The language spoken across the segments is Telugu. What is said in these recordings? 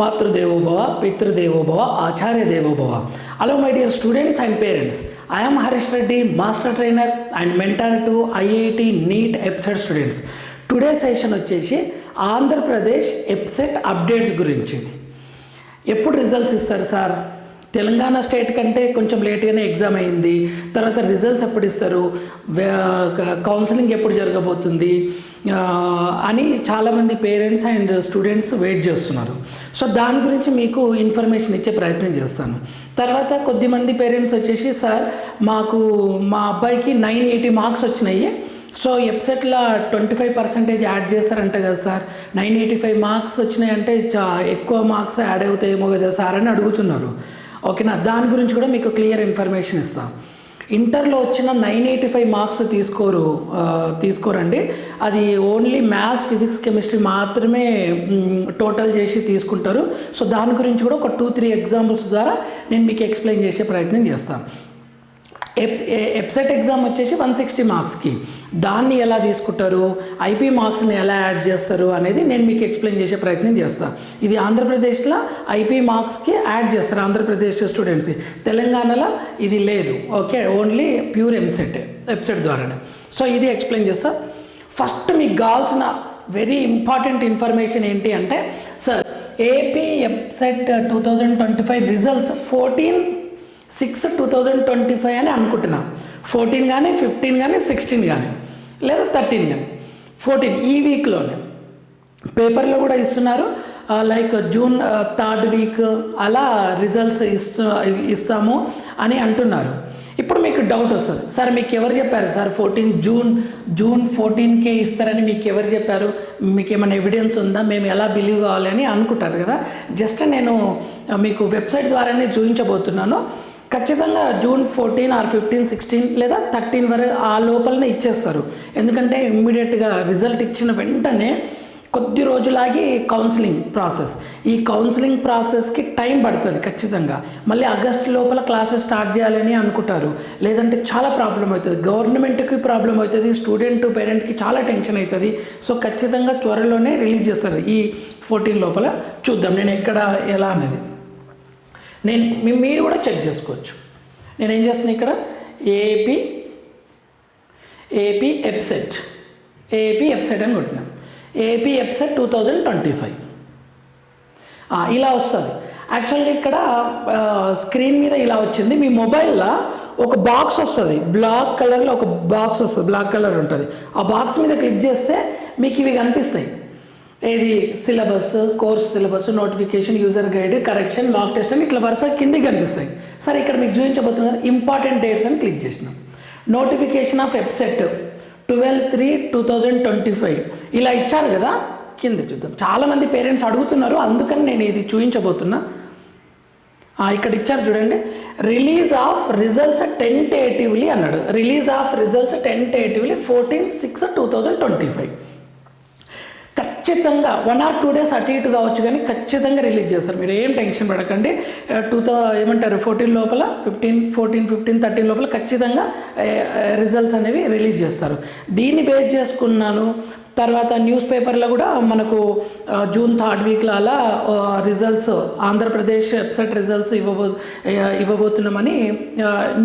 మాతృదేవోభవ పితృదేవోభవ ఆచార్య దేవోభవ hello my dear students and parents I'm Harish Reddy master trainer and mentor to IIT NEET EAPCET students today session వచ్చేసి ఆంధ్రప్రదేశ్ ఎప్సెట్ అప్డేట్స్ గురించి. ఎప్పుడు రిజల్ట్స్ ఇస్తారు సార్ తెలంగాణ స్టేట్ కంటే కొంచెం లేట్గానే ఎగ్జామ్ అయింది. తర్వాత రిజల్ట్స్ ఎప్పుడు ఇస్తారు? కౌన్సిలింగ్ uh, ఎప్పుడు జరగబోతుంది? అని చాలామంది పేరెంట్స్ అండ్ స్టూడెంట్స్ వెయిట్ చేస్తున్నారు. సో దాని గురించి మీకు ఇన్ఫర్మేషన్ ఇచ్చే ప్రయత్నం చేస్తాను. తర్వాత కొద్దిమంది పేరెంట్స్ వచ్చేసి సార్ మాకు మా అబ్బాయికి నైన్ ఎయిటీ మార్క్స్ వచ్చినాయి. సో వెబ్సైట్లో ట్వంటీ ఫైవ్ పర్సెంటేజ్ యాడ్ చేస్తారంట కదా sir. Nine eighty five marks వచ్చినాయంటే చా ఎక్కువ మార్క్స్ యాడ్ అవుతాయేమో కదా సార్ అని అడుగుతున్నారు. ఓకేనా? దాని గురించి కూడా మీకు క్లియర్ ఇన్ఫర్మేషన్ ఇస్తాం. ఇంటర్లో వచ్చిన నైన్ ఎయిటీ ఫైవ్ మార్క్స్ తీసుకోరు తీసుకోరండి. అది ఓన్లీ మ్యాథ్స్ ఫిజిక్స్ కెమిస్ట్రీ మాత్రమే టోటల్ చేసి తీసుకుంటారు. సో దాని గురించి కూడా ఒక టూ త్రీ ఎగ్జాంపుల్స్ ద్వారా నేను మీకు ఎక్స్ప్లెయిన్ చేసే ప్రయత్నం చేస్తాను. ఎప్ ఎప్సెట్ ఎగ్జామ్ వచ్చేసి వన్ సిక్స్టీ మార్క్స్కి. దాన్ని ఎలా తీసుకుంటారు? ఐపీ మార్క్స్ని ఎలా యాడ్ చేస్తారు అనేది నేను మీకు ఎక్స్ప్లెయిన్ చేసే ప్రయత్నం చేస్తాను ఇది ఆంధ్రప్రదేశ్లో ఐపీ మార్క్స్కి యాడ్ చేస్తారు ఆంధ్రప్రదేశ్ స్టూడెంట్స్కి తెలంగాణలో ఇది లేదు. Okay only pure EAMCET website ద్వారానే. సో ఇది ఎక్స్ప్లెయిన్ చేస్తా. ఫస్ట్ మీకు కావాల్సిన వెరీ ఇంపార్టెంట్ ఇన్ఫర్మేషన్ ఏంటి అంటే sir AP website two thousand twenty five results fourteen six two thousand twenty five అని అనుకుంటున్నాం. ఫోర్టీన్ కానీ ఫిఫ్టీన్ కానీ సిక్స్టీన్ కానీ లేదా థర్టీన్ కానీ ఫోర్టీన్ ఈ వీక్లోనే. పేపర్లో కూడా ఇస్తున్నారు. లైక్ జూన్ థర్డ్ వీక్ అలా రిజల్ట్స్ ఇస్తు ఇస్తాము అని అంటున్నారు. ఇప్పుడు మీకు డౌట్ వస్తుంది. సార్ మీకు ఎవరు చెప్పారు? సార్ ఫోర్టీన్ జూన్ జూన్ ఫోర్టీన్కే ఇస్తారని మీకు ఎవరు చెప్పారు? మీకు ఏమైనా ఎవిడెన్స్ ఉందా? మేము ఎలా బిలీవ్ కావాలి అని అనుకుంటారు కదా. జస్ట్ నేను మీకు వెబ్సైట్ ద్వారానే చూపించబోతున్నాను ఖచ్చితంగా June fourteen or fifteen sixteen లేదా థర్టీన్ వరకు ఆ లోపలనే ఇచ్చేస్తారు. ఎందుకంటే ఇమ్మీడియట్గా రిజల్ట్ ఇచ్చిన వెంటనే కొద్ది రోజులాగి కౌన్సిలింగ్ ప్రాసెస్. ఈ కౌన్సిలింగ్ ప్రాసెస్కి టైం పడుతుంది ఖచ్చితంగా. మళ్ళీ ఆగస్ట్ లోపల క్లాసెస్ స్టార్ట్ చేయాలని అనుకుంటారు. లేదంటే చాలా ప్రాబ్లం అవుతుంది. గవర్నమెంట్కి ప్రాబ్లం అవుతుంది. స్టూడెంట్ పేరెంట్కి చాలా టెన్షన్ అవుతుంది. సో ఖచ్చితంగా త్వరలోనే రిలీజ్ చేస్తారు. ఈ ఫోర్టీన్ లోపల చూద్దాం. నేను ఎక్కడ ఎలా అనేది. నేను మీరు కూడా చెక్ చేసుకోవచ్చు. నేను ఏం చేస్తున్నాను ఇక్కడ AP AP EAPCET AP EAPCET అని కొట్టినా. AP EAPCET two thousand twenty five ఇలా వస్తుంది. యాక్చువల్గా ఇక్కడ స్క్రీన్ మీద ఇలా వచ్చింది. మీ మొబైల్లో ఒక బాక్స్ వస్తుంది. బ్లాక్ కలర్లో ఒక బాక్స్ వస్తుంది. బ్లాక్ కలర్ ఉంటుంది. ఆ బాక్స్ మీద క్లిక్ చేస్తే మీకు ఇవి కనిపిస్తాయి. ఏది? Syllabus course syllabus notification user guide correction lock test అని ఇట్లా వరుస కిందికి కనిపిస్తాయి సరే ఇక్కడ మీకు చూపించబోతున్నారు ఇంపార్టెంట్ డేట్స్ అని క్లిక్ చేసినాం. Notification of website twelve three two thousand twenty five ఇలా ఇచ్చారు కదా? కింద చూద్దాం. చాలామంది పేరెంట్స్ అడుగుతున్నారు అందుకని నేను ఇది చూపించబోతున్నా. ఇక్కడ ఇచ్చారు చూడండి. రిలీజ్ ఆఫ్ రిజల్ట్స్ టెంటేటివ్లీ అన్నాడు. Release of results tentatively fourteen six two thousand twenty five ఖచ్చితంగా వన్ ఆర్ టూ డేస్ అటు ఇటు కావచ్చు కానీ ఖచ్చితంగా రిలీజ్ చేస్తారు. మీరు ఏం టెన్షన్ పడకండి. టూ థౌ ఏమంటారు ఫోర్టీన్ లోపల ఫిఫ్టీన్ ఫోర్టీన్ ఫిఫ్టీన్ థర్టీన్ లోపల ఖచ్చితంగా రిజల్ట్స్ అనేవి రిలీజ్ చేస్తారు. దీన్ని బేస్ చేసుకున్నాను. తర్వాత న్యూస్ పేపర్లో కూడా మనకు జూన్ థర్డ్ వీక్లో అలా రిజల్ట్స్ ఆంధ్రప్రదేశ్ వెబ్సైట్ రిజల్ట్స్ ఇవ్వబో ఇవ్వబోతున్నామని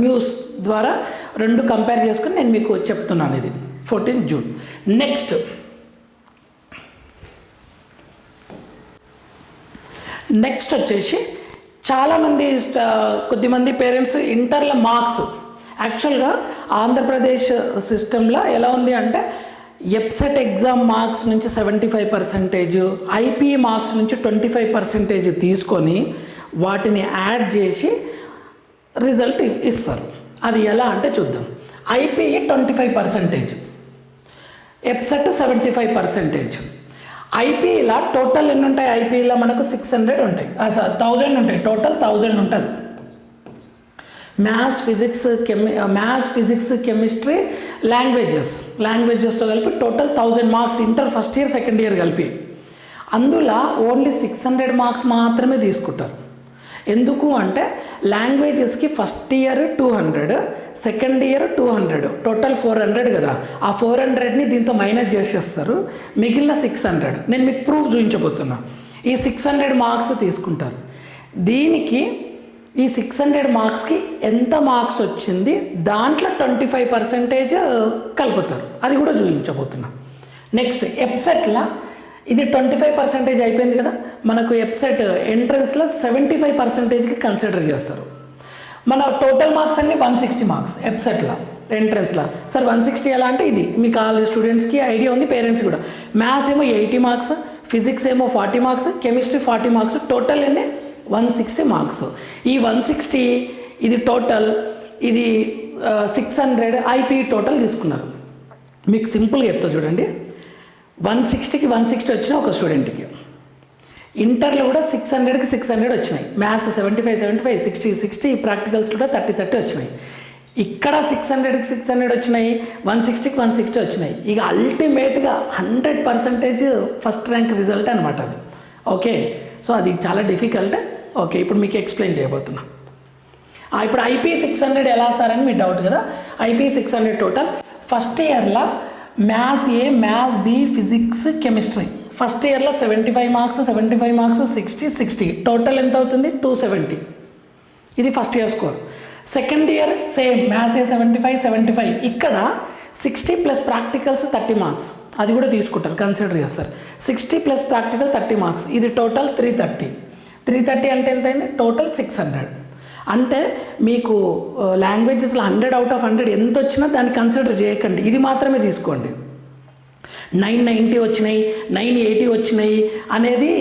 న్యూస్ ద్వారా రెండు కంపేర్ చేసుకుని నేను మీకు చెప్తున్నాను ఇది. ఫోర్టీన్ జూన్ నెక్స్ట్ నెక్స్ట్ వచ్చేసి చాలామంది కొద్దిమంది పేరెంట్స్ ఇంటర్ల మార్క్స్. యాక్చువల్గా ఆంధ్రప్రదేశ్ సిస్టంలో ఎలా ఉంది అంటే ఎప్సెట్ ఎగ్జామ్ మార్క్స్ నుంచి seventy five percentage IP marks నుంచి ట్వంటీ ఫైవ్ పర్సెంటేజ్ తీసుకొని వాటిని యాడ్ చేసి రిజల్ట్ ఇస్తారు. అది ఎలా అంటే చూద్దాం. IP twenty five percentage EAPCET seventy five percentage. ఐపీలో total ఎన్ని ఉంటాయి ఐపీలో మనకు సిక్స్ హండ్రెడ్ ఉంటాయి. సార్ థౌజండ్ ఉంటాయి. టోటల్ థౌజండ్ ఉంటుంది. మ్యాథ్స్ ఫిజిక్స్ కెమి మ్యాథ్స్ ఫిజిక్స్ కెమిస్ట్రీ లాంగ్వేజెస్ లాంగ్వేజెస్తో కలిపి total thousand marks inter first year second year కలిపి. అందులో ఓన్లీ సిక్స్ హండ్రెడ్ మార్క్స్ మాత్రమే తీసుకుంటారు. ఎందుకు అంటే లాంగ్వేజెస్కి first year two hundred second year two hundred. Total four hundred కదా. ఆ ఫోర్ హండ్రెడ్ని దీంతో మైనస్ చేసేస్తారు. మిగిలిన సిక్స్ హండ్రెడ్ నేను మీకు ప్రూఫ్ చూపించబోతున్నా. ఈ సిక్స్ హండ్రెడ్ మార్క్స్ తీసుకుంటారు. దీనికి ఈ సిక్స్ హండ్రెడ్ మార్క్స్కి ఎంత మార్క్స్ వచ్చింది? దాంట్లో ట్వంటీ ఫైవ్ పర్సెంటేజ్ కలుపుతారు. అది కూడా చూపించబోతున్నా. నెక్స్ట్ ఎప్సెట్లో ఇది ట్వంటీ ఫైవ్ పర్సెంటేజ్ అయిపోయింది కదా. మనకు ఎప్సెట్ ఎంట్రన్స్లో సెవెంటీ ఫైవ్ పర్సెంటేజ్కి కన్సిడర్ చేస్తారు. మన టోటల్ మార్క్స్ అన్ని వన్ సిక్స్టీ మార్క్స్ ఎప్సెట్లో ఎంట్రన్స్లో సార్ వన్ సిక్స్టీ ఎలా అంటే ఇది. మీ కాలేజ్ స్టూడెంట్స్కి ఐడియా ఉంది పేరెంట్స్ కూడా. మ్యాథ్స్ ఏమో ఎయిటీ మార్క్స్ ఫిజిక్స్ ఏమో forty marks chemistry forty marks total ఎన్ని వన్ సిక్స్టీ మార్క్స్ ఈ వన్ సిక్స్టీ ఇది టోటల్ ఇది సిక్స్ హండ్రెడ్ ఐపీ టోటల్ తీసుకున్నారు. మీకు సింపుల్గా చెప్తా చూడండి. వన్ సిక్స్టీకి వన్ సిక్స్టీ వచ్చిన ఒక స్టూడెంట్కి ఇంటర్లో కూడా సిక్స్ హండ్రెడ్కి సిక్స్ హండ్రెడ్ వచ్చినాయి. Maths seventy five seventy five sixty sixty practicals కూడా థర్టీ థర్టీ వచ్చినాయి. ఇక్కడ సిక్స్ హండ్రెడ్కి సిక్స్ హండ్రెడ్ వచ్చినాయి వన్ సిక్స్టీకి వన్ సిక్స్టీ వచ్చినాయి. ఇక అల్టిమేట్గా hundred percentage first rank result అనమాట అది. ఓకే సో అది చాలా డిఫికల్ట్ ఓకే ఇప్పుడు మీకు ఎక్స్ప్లెయిన్ చేయబోతున్నా. ఇప్పుడు ఐపీ సిక్స్ హండ్రెడ్ ఎలా సార్ అని మీ డౌట్ కదా? IP six hundred total first ఇయర్లో maths A maths B physics chemistry first ఇయర్లో seventy five marks seventy five marks sixty sixty. Total ఎంత అవుతుంది? Two seventy. ఇది first year score. Second year same. Maths A seventy five seventy five. ఇక్కడ sixty plus practicals thirty marks. అది కూడా తీసుకుంటారు కన్సిడర్ చేస్తారు. Sixty plus practical thirty marks. ఇది total three thirty. Three thirty అంటే ఎంత అయింది? Total six hundred. అంటే మీకు లాంగ్వేజెస్లో హండ్రెడ్ అవుట్ ఆఫ్ హండ్రెడ్ ఎంత వచ్చినా దాన్ని కన్సిడర్ చేయకండి. ఇది మాత్రమే తీసుకోండి. నైన్ నైంటీ వచ్చినాయి నైన్ ఎయిటీ వచ్చినాయి అనేది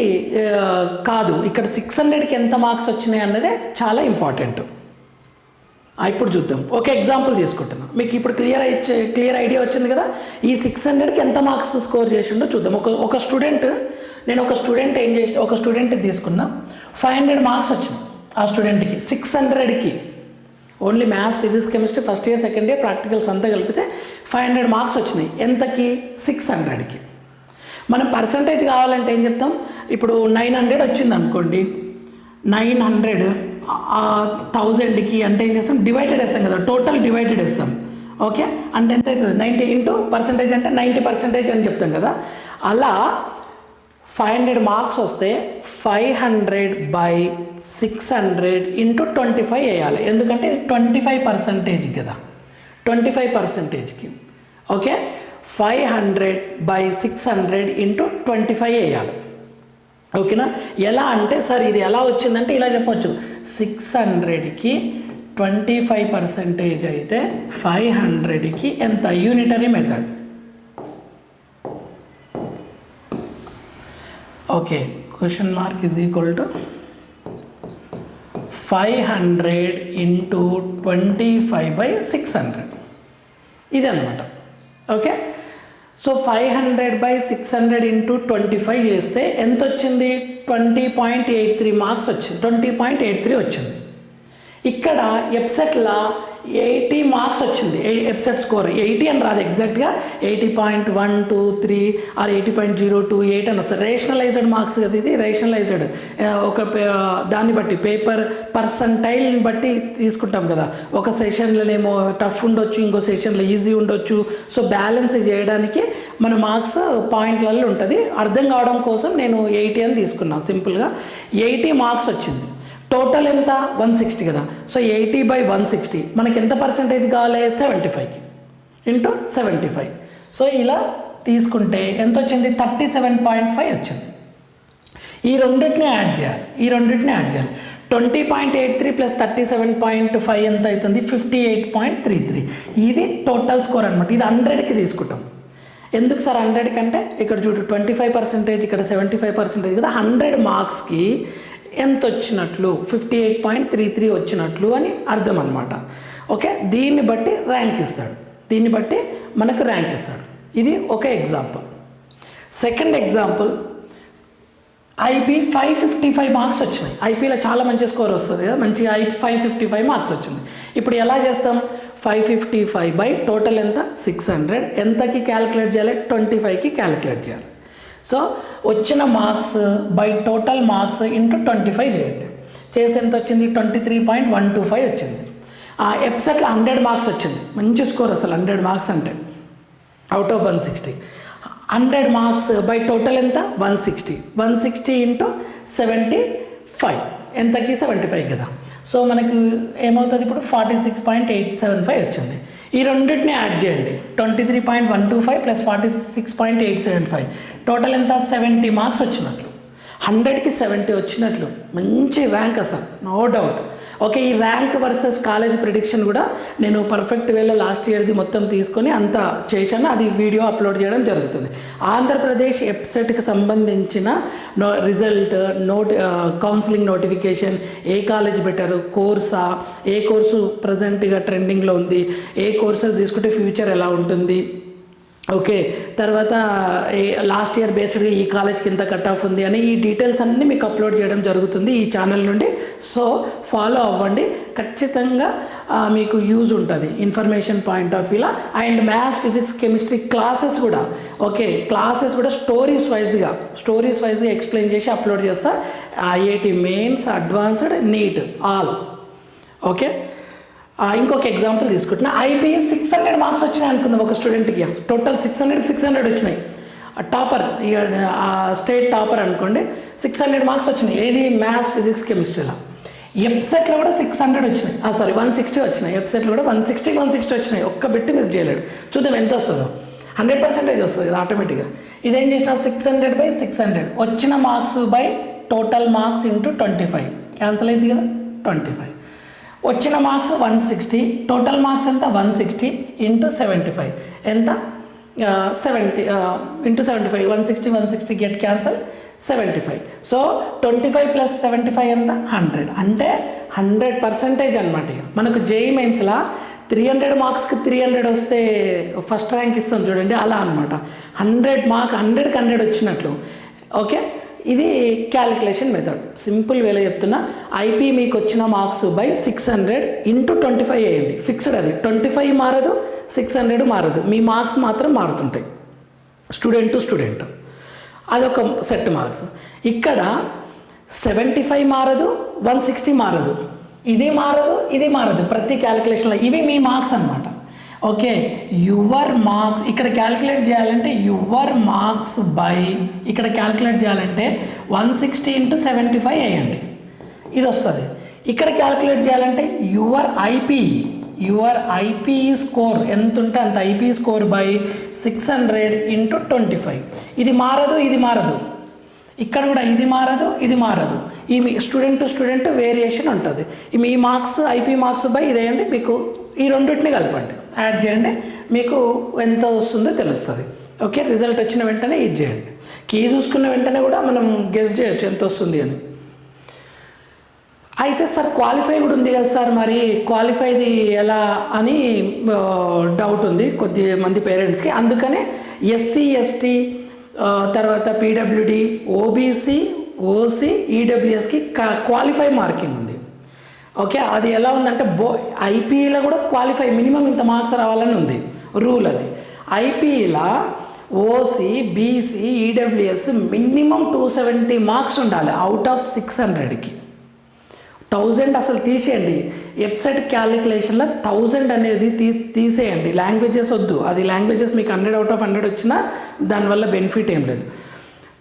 కాదు. ఇక్కడ సిక్స్ హండ్రెడ్కి ఎంత మార్క్స్ వచ్చినాయి అన్నదే చాలా ఇంపార్టెంట్ ఇప్పుడు చూద్దాం. ఒక ఎగ్జాంపుల్ తీసుకుంటున్నాం. మీకు ఇప్పుడు క్లియర్ అయితే క్లియర్ ఐడియా వచ్చింది కదా? ఈ సిక్స్ హండ్రెడ్కి ఎంత మార్క్స్ స్కోర్ చేసిండో చూద్దాం. ఒక ఒక స్టూడెంట్ నేను ఒక స్టూడెంట్ ఏం చేసి ఒక స్టూడెంట్ తీసుకున్నా. ఫైవ్ హండ్రెడ్ మార్క్స్ వచ్చినాయి ఆ స్టూడెంట్కి సిక్స్ హండ్రెడ్కి only maths physics chemistry first year second year practicals అంతా కలిపితే ఫైవ్ హండ్రెడ్ మార్క్స్ వచ్చినాయి. ఎంతకి? సిక్స్ హండ్రెడ్కి. మనం పర్సంటేజ్ కావాలంటే ఏం చెప్తాం? ఇప్పుడు నైన్ హండ్రెడ్ వచ్చింది అనుకోండి నైన్ హండ్రెడ్ థౌజండ్కి అంటే ఏం చేస్తాం? డివైడెడ్ వేస్తాం కదా. టోటల్ డివైడెడ్ వేస్తాం. ఓకే? అంటే ఎంత అవుతుంది? నైంటీ ఇంటూ పర్సంటేజ్ అంటే నైంటీ పర్సెంటేజ్ అని చెప్తాం కదా. అలా ఫైవ్ హండ్రెడ్ మార్క్స్ వస్తే five hundred by six hundred into twenty five వేయాలి. ఎందుకంటే ఇది ట్వంటీ ఫైవ్ పర్సంటేజ్ కదా. Twenty five పర్సంటేజ్కి. Okay? Five hundred by six hundred into twenty five వేయాలి. ఓకేనా? ఎలా అంటే సార్ ఇది ఎలా వచ్చిందంటే ఇలా చెప్పొచ్చు. సిక్స్ హండ్రెడ్కి ట్వంటీ ఫైవ్ పర్సెంటేజ్ అయితే ఫైవ్ హండ్రెడ్కి ఎంత? Unitary method. Okay question mark is equal to five hundred into twenty five by six hundred. ఇది అనమాట okay? So five hundred by six hundred into twenty five చేస్తే ఎంత వచ్చింది twenty point eight three marks వచ్చింది. ట్వంటీ పాయింట్ ఎయిట్ త్రీ వచ్చింది. ఇక్కడ ఎప్సెట్లో ఎయిటీ మార్క్స్ వచ్చింది. ఎప్సెట్ స్కోర్? ఎయిటీ అని రాదు ఎగ్జాక్ట్గా. Eighty point one two three or eighty point zero two eight అని వస్తుంది. రేషనలైజ్డ్ మార్క్స్ కదా ఇది? రేషనలైజ్డ్. ఒక పే- దాన్ని బట్టి పేపర్ పర్సంటైల్ని బట్టి తీసుకుంటాం కదా. ఒక సెషన్లోనేమో టఫ్ ఉండొచ్చు ఇంకో సెషన్లో ఈజీ ఉండొచ్చు. సో బ్యాలెన్స్ చేయడానికి మన మార్క్స్ పాయింట్లలో ఉంటుంది. అర్థం కావడం కోసం నేను ఎయిటీ అని తీసుకున్నాను సింపుల్గా. ఎయిటీ మార్క్స్ వచ్చింది. టోటల్ ఎంత? వన్ సిక్స్టీ కదా. So eighty by one sixty మనకి ఎంత పర్సెంటేజ్ కావాలి? సెవెంటీ ఫైవ్కి ఇంటూ సెవెంటీ ఫైవ్ సో ఇలా తీసుకుంటే ఎంత వచ్చింది? థర్టీ సెవెన్ పాయింట్ ఫైవ్ వచ్చింది. ఈ రెండింటిని యాడ్ చేయాలి. ఈ రెండింటిని యాడ్ చేయాలి. Twenty point eight three plus thirty seven point five ఎంత అవుతుంది? Fifty eight point three three ఇది టోటల్ స్కోర్ అనమాట ఇది హండ్రెడ్కి తీసుకుంటాం. ఎందుకు సార్ హండ్రెడ్ కంటే? ఇక్కడ చూడు ట్వంటీ ఫైవ్ పర్సెంటేజ్ ఇక్కడ సెవెంటీ ఫైవ్ పర్సెంటేజ్ కదా హండ్రెడ్ మార్క్స్కి ఎంత వచ్చినట్లు fifty eight point three three వచ్చినట్లు అని అర్థం అనమాట ఓకే? దీన్ని బట్టి ర్యాంక్ ఇస్తాడు. దీన్ని బట్టి మనకు ర్యాంక్ ఇస్తాడు. ఇది ఒక example second example IP five fifty five marks వచ్చినాయి. ఐపీలో చాలా మంచి స్కోర్ వస్తుంది కదా? మంచి I five fifty five marks వచ్చింది. ఇప్పుడు ఎలా చేస్తాం? Five fifty five by total ఎంత? సిక్స్ హండ్రెడ్ ఎంతకి క్యాలిక్యులేట్ చేయాలి? ట్వంటీ ఫైవ్కి క్యాలిక్యులేట్ చేయాలి. సో వచ్చిన marks by total marks into twenty five చేయండి. చేసి ఎంత వచ్చింది? Twenty three point one two five వచ్చింది. ఆ ఎప్సెట్లో హండ్రెడ్ మార్క్స్ వచ్చింది. మంచి స్కోర్ అసలు హండ్రెడ్ మార్క్స్ అంటే. Out of one sixty. Hundred marks by total ఎంత? One sixty. One sixty into seventy five. ఎంతకి? సెవెంటీ ఫైవ్ కదా. సో మనకు ఏమవుతుంది ఇప్పుడు? Forty six point eight seven five వచ్చింది. ఈ రెండింటిని యాడ్ చేయండి. Twenty three point one two five plus forty six point eight seven five total ఎంత? సెవెంటీ మార్క్స్ వచ్చినట్లు. హండ్రెడ్కి సెవెంటీ వచ్చినట్లు. మంచి ర్యాంక్ అసలు. నో డౌట్ ఓకే ఈ ర్యాంక్ వర్సెస్ కాలేజ్ ప్రిడిక్షన్ కూడా నేను పర్ఫెక్ట్ వేలో లాస్ట్ ఇయర్ది మొత్తం తీసుకొని అంతా చేశాను. అది వీడియో అప్లోడ్ చేయడం జరుగుతుంది. ఆంధ్రప్రదేశ్ వెబ్సైట్కి సంబంధించిన no result note counselling notification ఏ కాలేజ్ బెటర్ కోర్సా? ఏ కోర్సు ప్రజెంట్గా ట్రెండింగ్లో ఉంది? ఏ కోర్సు తీసుకుంటే ఫ్యూచర్ ఎలా ఉంటుంది? ఓకే తర్వాత లాస్ట్ ఇయర్ బేస్డ్గా ఈ కాలేజ్కి ఇంత కట్ ఆఫ్ ఉంది అని ఈ డీటెయిల్స్ అన్నీ మీకు అప్లోడ్ చేయడం జరుగుతుంది ఈ ఛానల్ నుండి. సో ఫాలో అవ్వండి. ఖచ్చితంగా మీకు యూజ్ ఉంటుంది information point of వ్యూలా and maths physics chemistry classes కూడా. ఓకే క్లాసెస్ కూడా స్టోరీస్ వైజ్గా స్టోరీస్ వైజ్గా ఎక్స్ప్లెయిన్ చేసి అప్లోడ్ చేస్తా. IIT mains advanced NEET all okay? ఇంకొక ఎగ్జాంపుల్ తీసుకుంటున్నా. ఐపీఎస్ సిక్స్ హండ్రెడ్ మార్క్స్ వచ్చినాయి అనుకుందాం ఒక స్టూడెంట్కి total six hundred six hundred వచ్చినాయి. టాపర్ స్టేట్ టాపర్ అనుకోండి సిక్స్ హండ్రెడ్ మార్క్స్ వచ్చినాయి. ఏది? మ్యాథ్స్ ఫిజిక్స్ కెమిస్ట్రీలో ఎప్సెట్లో కూడా సిక్స్ హండ్రెడ్ వచ్చినాయి. సారీ వన్ సిక్స్టీ వచ్చినాయి. ఎప్సెట్లో కూడా వన్ సిక్స్టీ వన్ సిక్స్టీ వచ్చినాయి. ఒక్క బిట్ మిస్ చేయలేడు చూద్దాం ఎంత వస్తుందో. హండ్రెడ్ పర్సెంటేజ్ వస్తుంది ఇది ఆటోమేటిక్గా ఇదేం చేసిన six hundred by six hundred వచ్చిన marks by total marks into twenty five cancel అయింది కదా? ట్వంటీ ఫైవ్ వచ్చిన marks one sixty total marks ఎంత? One sixty into seventy five. ఎంత? Seventy into seventy five. One sixty one sixty get cancel seventy five. So twenty five plus seventy five ఎంత? హండ్రెడ్. అంటే హండ్రెడ్ పర్సెంటేజ్ అనమాట మనకు జేఈ మెయిన్స్లా త్రీ హండ్రెడ్ మార్క్స్కి త్రీ హండ్రెడ్ వస్తే ఫస్ట్ ర్యాంక్ ఇస్తాం చూడండి అలా అనమాట హండ్రెడ్ మార్క్ హండ్రెడ్కి హండ్రెడ్ వచ్చినట్లు. ఓకే? ఇది క్యాలిక్యులేషన్ మెథడ్ సింపుల్ వేలో చెప్తున్నా. ఐపీ మీకు వచ్చిన marks by six hundred into twenty five వేయండి ఫిక్స్డ్ అది. ట్వంటీ ఫైవ్ మారదు సిక్స్ హండ్రెడ్ మారదు. మీ మార్క్స్ మాత్రం మారుతుంటాయి. స్టూడెంట్ టు స్టూడెంట్ అదొక సెట్ మార్క్స్ ఇక్కడ సెవెంటీ ఫైవ్ మారదు వన్ సిక్స్టీ మారదు. ఇది మారదు ఇది మారదు. ప్రతి క్యాలిక్యులేషన్లో ఇవి మీ మార్క్స్ అనమాట ఓకే యువర్ మార్క్స్ ఇక్కడ క్యాలిక్యులేట్ చేయాలంటే యువర్ మార్క్స్ బై ఇక్కడ క్యాలిక్యులేట్ చేయాలంటే one sixty into seventy five వేయండి ఇది వస్తుంది. ఇక్కడ క్యాలిక్యులేట్ చేయాలంటే your IP your IP score ఎంత ఉంటే అంత IP score by six hundred into twenty five. ఇది మారదు ఇది మారదు. ఇక్కడ కూడా ఇది మారదు ఇది మారదు. ఈ స్టూడెంట్ టు స్టూడెంట్ వేరియేషన్ ఉంటుంది. ఈ మీ మార్క్స్ ఐపీ మార్క్స్ బై ఇదేయండి మీకు ఈ రెండింటిని కలపండి. యాడ్ చేయండి. మీకు ఎంత వస్తుందో తెలుస్తుంది. ఓకే రిజల్ట్ వచ్చిన వెంటనే ఇది చేయండి. కీ చూసుకున్న వెంటనే కూడా మనం గెస్ చేయొచ్చు ఎంత వస్తుంది అని. అయితే సార్ క్వాలిఫై కూడా ఉంది కదా సార్ మరి క్వాలిఫైది ఎలా అని డౌట్ ఉంది కొద్ది మంది పేరెంట్స్కి అందుకనే ఎస్సీ ఎస్టీ తర్వాత పీడబ్ల్యూడి ఓబీసీ ఓసీ ఈడబ్ల్యూఎస్కి క్వాలిఫై మార్కింగ్ ఉంది. ఓకే అది ఎలా ఉందంటే బో ఐపీఈలో కూడా క్వాలిఫై మినిమం ఇంత మార్క్స్ రావాలని ఉంది. రూల్ అది. ఐపీఈలో OC BC EWS minimum two seventy marks ఉండాలి అవుట్ ఆఫ్ సిక్స్ హండ్రెడ్కి. థౌజండ్ అసలు తీసేయండి. వెబ్సైట్ క్యాలిక్యులేషన్లో థౌజండ్ అనేది తీ తీసేయండి. లాంగ్వేజెస్ వద్దు. అది లాంగ్వేజెస్ మీకు హండ్రెడ్ అవుట్ ఆఫ్ హండ్రెడ్ వచ్చినా దానివల్ల బెనిఫిట్ ఏం లేదు.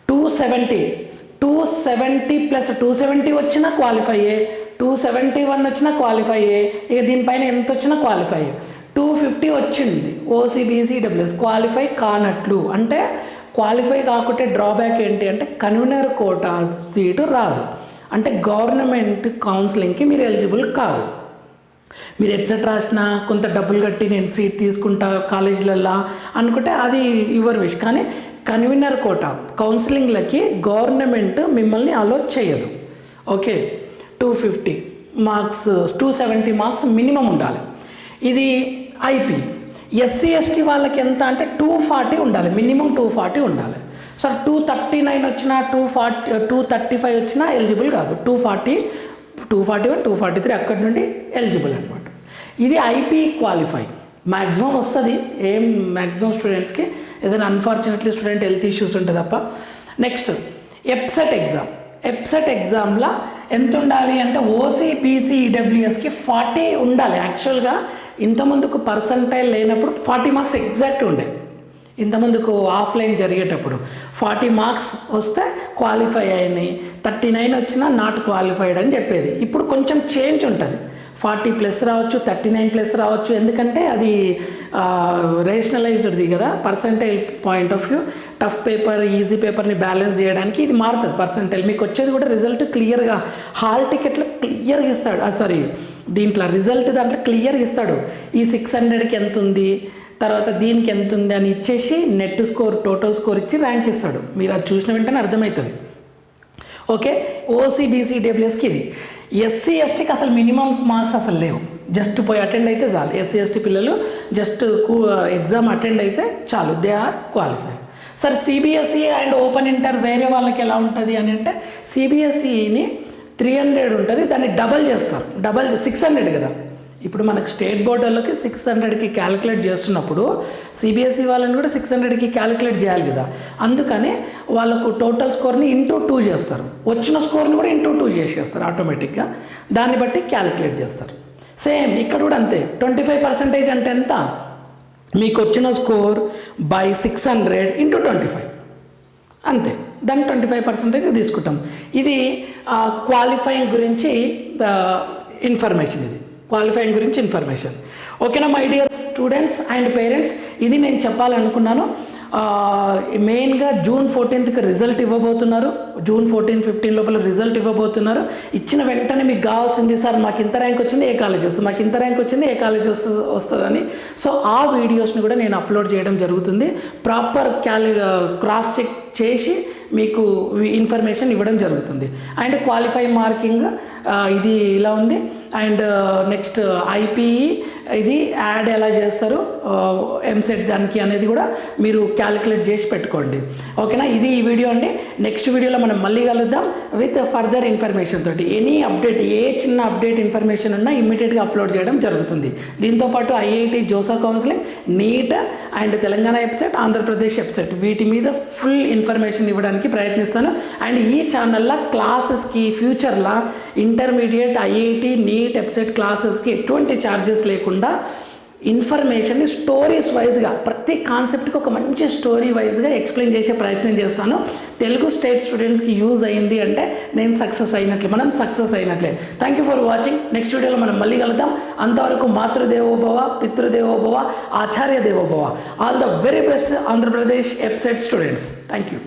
Two seventy two seventy plus two seventy వచ్చినా క్వాలిఫై అయ్యే టూ సెవెంటీ వన్ వచ్చినా క్వాలిఫై అయ్యే ఇక దీనిపైన ఎంత వచ్చినా క్వాలిఫై అయ్యే టూ ఫిఫ్టీ వచ్చింది. ఓసీబీసీ డబ్ల్యూఎస్ క్వాలిఫై కానట్లు. అంటే క్వాలిఫై కాకుంటే డ్రాబ్యాక్ ఏంటి అంటే కన్వీనర్ కోటా సీటు రాదు. అంటే గవర్నమెంట్ కౌన్సిలింగ్కి మీరు ఎలిజిబుల్ కాదు. మీరు వెబ్సైట్ రాసినా కొంత డబ్బులు కట్టి నేను సీట్ తీసుకుంటా కాలేజీలల్లో అనుకుంటే అది యువర్ విష్ కానీ కన్వీనర్ కోట కౌన్సిలింగ్లకి గవర్నమెంట్ మిమ్మల్ని అలో చేయదు. Okay two fifty marks two seventy marks minimum ఉండాలి. ఇది ఐపీ. ఎస్సీ ఎస్టీ వాళ్ళకి ఎంత అంటే టూ ఫార్టీ ఉండాలి. మినిమం టూ ఫార్టీ ఉండాలి. సో టూ థర్టీ నైన్ వచ్చినా two forty two thirty five వచ్చినా ఎలిజిబుల్ కాదు. Two forty two forty one two forty three అక్కడి నుండి ఎలిజిబుల్ అనమాట ఇది ఐపీ క్వాలిఫై. మ్యాక్సిమం వస్తుంది. ఏం మ్యాక్సిమం స్టూడెంట్స్కి ఏదైనా అన్ఫార్చునేట్లీ స్టూడెంట్ హెల్త్ ఇష్యూస్ ఉంటుంది తప్ప. Next EAPCET exam. ఎప్సెట్ ఎగ్జామ్లో ఎంత ఉండాలి అంటే ఓసీ పీసీ ఈడబ్ల్యూఎస్కి ఫార్టీ ఉండాలి. యాక్చువల్గా ఇంతముందుకు పర్సంటైల్ లేనప్పుడు ఫార్టీ మార్క్స్ ఎగ్జాక్ట్ ఉండే. ఇంతమందుకు ఆఫ్లైన్ జరిగేటప్పుడు ఫార్టీ మార్క్స్ వస్తే క్వాలిఫై అయినాయి. థర్టీ నైన్ వచ్చినా నాట్ క్వాలిఫైడ్ అని చెప్పేది. ఇప్పుడు కొంచెం చేంజ్ ఉంటుంది. ఫార్టీ ప్లస్ రావచ్చు థర్టీ నైన్ ప్లస్ రావచ్చు. ఎందుకంటే అది రేషనలైజ్డ్ది కదా percentile point of view tough paper easy పేపర్ని బ్యాలెన్స్ చేయడానికి ఇది మారుతుంది పర్సంటైల్ మీకు వచ్చేది కూడా రిజల్ట్ క్లియర్గా హాల్ టికెట్లో క్లియర్గా ఇస్తాడు. సారీ దీంట్లో రిజల్ట్ దాంట్లో క్లియర్గా ఇస్తాడు. ఈ సిక్స్ హండ్రెడ్కి ఎంత ఉంది? తర్వాత దీనికి ఎంత ఉంది అని ఇచ్చేసి నెట్ స్కోర్ టోటల్ స్కోర్ ఇచ్చి ర్యాంక్ ఇస్తాడు. మీరు అది చూసిన వెంటనే అర్థమవుతుంది. ఓకే? ఓసీబీసీ డబ్ల్యూఎస్కి ఇది. ఎస్సీ ఎస్టీకి అసలు మినిమం మార్క్స్ అసలు లేవు. జస్ట్ పోయి అటెండ్ అయితే చాలు. ఎస్సీ ఎస్టీ పిల్లలు జస్ట్ ఎగ్జామ్ అటెండ్ అయితే చాలు. They are qualify sir CBSE and open inter వేరే వాళ్ళకి ఎలా ఉంటుంది అని అంటే సిబిఎస్ఈని త్రీ హండ్రెడ్ ఉంటుంది. దాన్ని డబల్ చేస్తారు. డబల్ సిక్స్ హండ్రెడ్ కదా. ఇప్పుడు మనకు స్టేట్ బోర్డ్ వాళ్ళకి సిక్స్ హండ్రెడ్కి క్యాలిక్యులేట్ చేస్తున్నప్పుడు సిబిఎస్ఈ వాళ్ళని కూడా సిక్స్ హండ్రెడ్కి క్యాలిక్యులేట్ చేయాలి కదా. అందుకని వాళ్ళకు టోటల్ స్కోర్ని ఇంటూ టూ చేస్తారు. వచ్చిన స్కోర్ని కూడా ఇంటూ టూ చేసేస్తారు ఆటోమేటిక్గా. దాన్ని బట్టి క్యాలిక్యులేట్ చేస్తారు. సేమ్ ఇక్కడ కూడా అంతే. ట్వంటీ ఫైవ్ పర్సెంటేజ్ అంటే ఎంత? మీకు వచ్చిన score by six hundred into twenty five. అంతే. దాన్ని ట్వంటీ ఫైవ్ పర్సెంటేజ్ తీసుకుంటాం. ఇది క్వాలిఫైయింగ్ గురించి ఇన్ఫర్మేషన్ ఇది. క్వాలిఫైయింగ్ గురించి ఇన్ఫర్మేషన్. ఓకేనా my dear students and parents? ఇది నేను చెప్పాలనుకున్నాను. మెయిన్గా జూన్ ఫోర్టీన్త్కి రిజల్ట్ ఇవ్వబోతున్నారు. జూన్ ఫోర్టీన్ ఫిఫ్టీన్ లోపల రిజల్ట్ ఇవ్వబోతున్నారు. ఇచ్చిన వెంటనే మీకు కావాల్సింది సార్ మాకు ఇంత ర్యాంక్ వచ్చింది ఏ కాలేజ్ వస్తుంది? మాకు ఇంత ర్యాంక్ వచ్చింది ఏ కాలేజ్ వస్తుంది వస్తుందని. సో ఆ వీడియోస్ని కూడా నేను అప్లోడ్ చేయడం జరుగుతుంది. ప్రాపర్ క్యాలి క్రాస్ చెక్ చేసి మీకు ఇన్ఫర్మేషన్ ఇవ్వడం జరుగుతుంది. అండ్ క్వాలిఫై మార్కింగ్ ఇది ఇలా ఉంది. అండ్ నెక్స్ట్ ఐపీఈ ఇది యాడ్ ఎలా చేస్తారు ఎంసెట్ దానికి అనేది కూడా మీరు క్యాలిక్యులేట్ చేసి పెట్టుకోండి. ఓకేనా? ఇది ఈ వీడియో అండి. నెక్స్ట్ వీడియోలో మనం మళ్ళీ కలుద్దాం విత్ ఫర్దర్ ఇన్ఫర్మేషన్ తోటి. ఎనీ అప్డేట్ ఏ చిన్న అప్డేట్ ఇన్ఫర్మేషన్ ఉన్నా ఇమ్మీడియట్గా అప్లోడ్ చేయడం జరుగుతుంది. దీంతోపాటు IIT JoSAA counselling NEET and Telangana website Andhra Pradesh website వీటి మీద ఫుల్ ఇన్ఫర్మేషన్ ఇవ్వడానికి ప్రయత్నిస్తాను. అండ్ ఈ ఛానల్లో క్లాసెస్కి ఫ్యూచర్లో ఇంటర్మీడియట్ ఐఐటి నీట్ వెబ్సైట్ క్లాసెస్కి ఎటువంటి ఛార్జెస్ లేకుండా ఇన్ఫర్మేషన్ని స్టోరీస్ వైజ్గా ప్రతి కాన్సెప్ట్కి ఒక మంచి స్టోరీ వైజ్గా ఎక్స్ప్లెయిన్ చేసే ప్రయత్నం చేస్తాను. తెలుగు స్టేట్ స్టూడెంట్స్కి యూజ్ అయింది అంటే నేను సక్సెస్ అయినట్లే మనం success అయినట్లే. Thank you for watching next వీడియోలో మనం మళ్ళీ కలుద్దాం. అంతవరకు మాతృదేవోభవ పితృదేవోభవ ఆచార్య దేవోభవ. All the very best Andhra Pradesh EAPCET students thank you